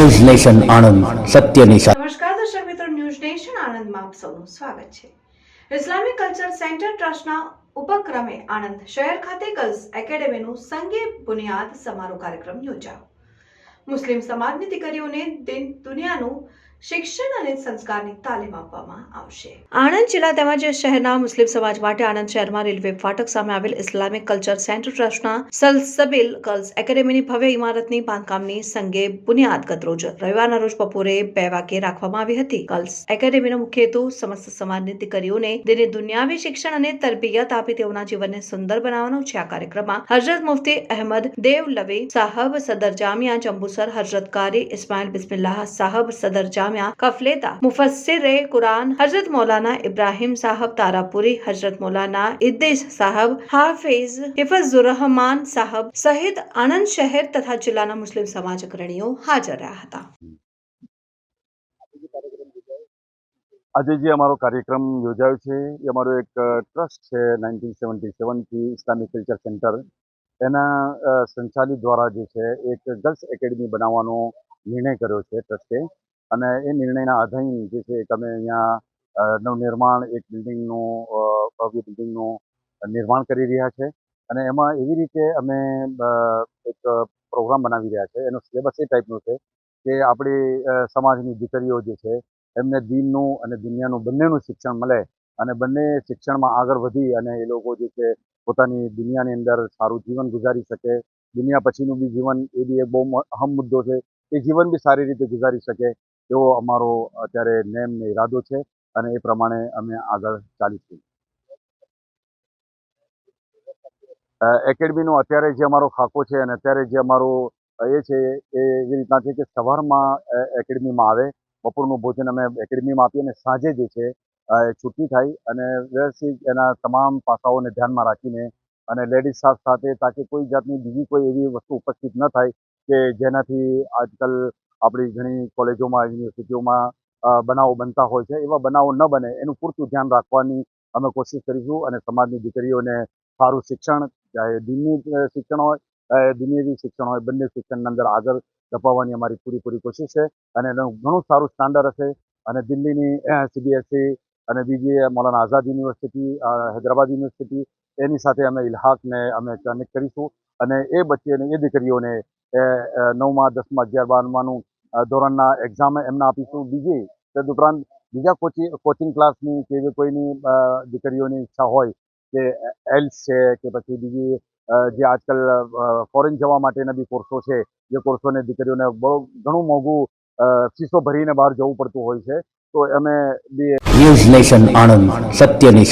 News nation Anand સત્યની સાથે નમસ્કાર, દર્શક મિત્રો, ન્યૂઝ નેશન આણંદમાં આપ સૌનું સ્વાગત છે. ઇસ્લામિક કલ્ચર સેન્ટર ટ્રસ્ટના ઉપક્રમે આણંદ શહેર ખાતે ગર્લ્સ એકેડેમીનું સંગે બુનિયાદ સમારોહ કાર્યક્રમ યોજાયો. મુસ્લિમ સમાજની દીકરીઓને દિન દુનિયાનું શિક્ષણ અને સંસ્કારની તાલીમ આપવામાં આવશે. આણંદ જિલ્લા તેમજ શહેરના મુસ્લિમ સમાજ માટે આણંદ શહેરમાં રેલવે ફાટક સામે આવેલ ઇસ્લામિક કલ્ચર સેન્ટર ટ્રસ્ટના સલસબિલ ગર્લ્સ એકેડેમીની ભવ્ય ઇમારતની બાંધકામની સંગે બુનિયાદ ગતરોજ રવિવારના રોજ બપોરે બે વાગે રાખવામાં આવી હતી. ગર્લ્સ એકેડેમીનો મુખ્ય હેતુ સમસ્ત સમાજની દીકરીઓને દિને દુનિયાવી શિક્ષણ અને તરબિયત આપી તેઓના જીવનને સુંદર બનાવવાનો છે. આ કાર્યક્રમમાં હજરત મુફતી અહેમદ દેવલવી સાહબ સદર જામિયા જંબુસર હજરત કારી ઇસ્માઇલ બિસ્મિલ્લાહ સાહબ સદર જામિયા કફલેતા મુફસ્સિરે કુરાન હજરત મૌલાના ઇબ્રાહિમ સાહબ તારાપુરી હજરત મૌલાના ઇદ્દીસ સાહબ હાફિઝ હિફઝુરરહમાન સાહબ સહિત આણંદ શહેર તથા જિલ્લાના મુસ્લિમ સમાજ અગ્રણીઓ હાજર રહ્યા હતા આજે જે અમારો કાર્યક્રમ યોજાયો છે એ અમારો એક ટ્રસ્ટ છે નાઇન્ટીન સેવન્ટી સેવનથી ઇસ્લામિક કલ્ચર સેન્ટર એના સંચાલિત દ્વારા જે છે એક ગર્લ્સ એકેડમી બનાવવાનો નિર્ણય કર્યો છે ટ્રસ્ટે અને એ નિર્ણયના આધીન જે છે તમે અહીંયા નવનિર્માણ એક બિલ્ડિંગનું ભવ્ય બિલ્ડિંગનું નિર્માણ કરી રહ્યા છે. અને એમાં એવી રીતે અમે એક પ્રોગ્રામ બનાવી રહ્યા છે. એનો સિલેબસ એ ટાઈપનો છે કે આપણી સમાજની દીકરીઓ જે છે એમને દિનનું અને દુનિયાનું બંનેનું શિક્ષણ મળે અને બંને શિક્ષણમાં આગળ વધી અને એ લોકો જે છે પોતાની દુનિયાની અંદર સારું જીવન ગુજારી શકે. દુનિયા પછીનું બી જીવન એ બી એક બહુ અહમ મુદ્દો છે. એ જીવન બી સારી રીતે ગુજારી શકે. એવો અમારો અત્યારે નેમ ને ઈરાદો છે અને એ પ્રમાણે અમે આગળ ચાલીશું. એકેડમીનો અત્યારે જે અમારો ખાકો છે અને અત્યારે જે અમારો એ છે, એ એવી રીતના છે કે સવારમાં એકેડમીમાં આવે, બપોરનું ભોજન અમે એકેડમીમાં આપીએ અને સાંજે જે છે છૂટી થાય અને વ્યવસ્થિત એના તમામ પાસાઓને ધ્યાનમાં રાખીને અને લેડીઝ સ્ટાફ સાથે, તાકે કોઈ જાતની બીજી કોઈ એવી વસ્તુ ઉપસ્થિત ન થાય કે જેનાથી આજકાલ આપણી ઘણી કોલેજોમાં, યુનિવર્સિટીઓમાં બનાવો બનતા હોય છે. એવા બનાવો ન બને, એનું પૂરતું ધ્યાન રાખવાની અમે કોશિશ કરીશું અને સમાજની દીકરીઓને સારું શિક્ષણ, ચાહે દીનની શિક્ષણ હોય, ચાહે દુનિયાવી શિક્ષણ હોય, બંને શિક્ષણની અંદર આગળ ધપાવવાની અમારી પૂરેપૂરી કોશિશ છે. અને એનું ઘણું સારું સ્ટાન્ડર્ડ હશે. અને દિલ્હીની સીબીએસઈ અને બીજી મૌલાના આઝાદ યુનિવર્સિટી હૈદરાબાદ યુનિવર્સિટી, એની સાથે અમે ઇલ્હાકને અમે કનેક્ટ કરીશું. અને એ બચ્ચીઓને, એ દીકરીઓને નવમા, દસમા, અગિયાર, બારમાનું ધોરણના એક્ઝામ એમને આપીશું. બીજી તદુપરાંત બીજા કોચિંગ કોચિંગ ક્લાસની કે એવી કોઈની દીકરીઓની ઈચ્છા હોય કે એલ્સ છે કે પછી બીજી જે આજકાલ ફોરેન જવા માટેના બી કોર્સો છે, જે કોર્સોને દીકરીઓને બહુ ઘણું મોંઘું ફીસો ભરીને બહાર જવું પડતું હોય છે. તો અમે બી ન્યૂઝ નેશન આણંદ, સત્યની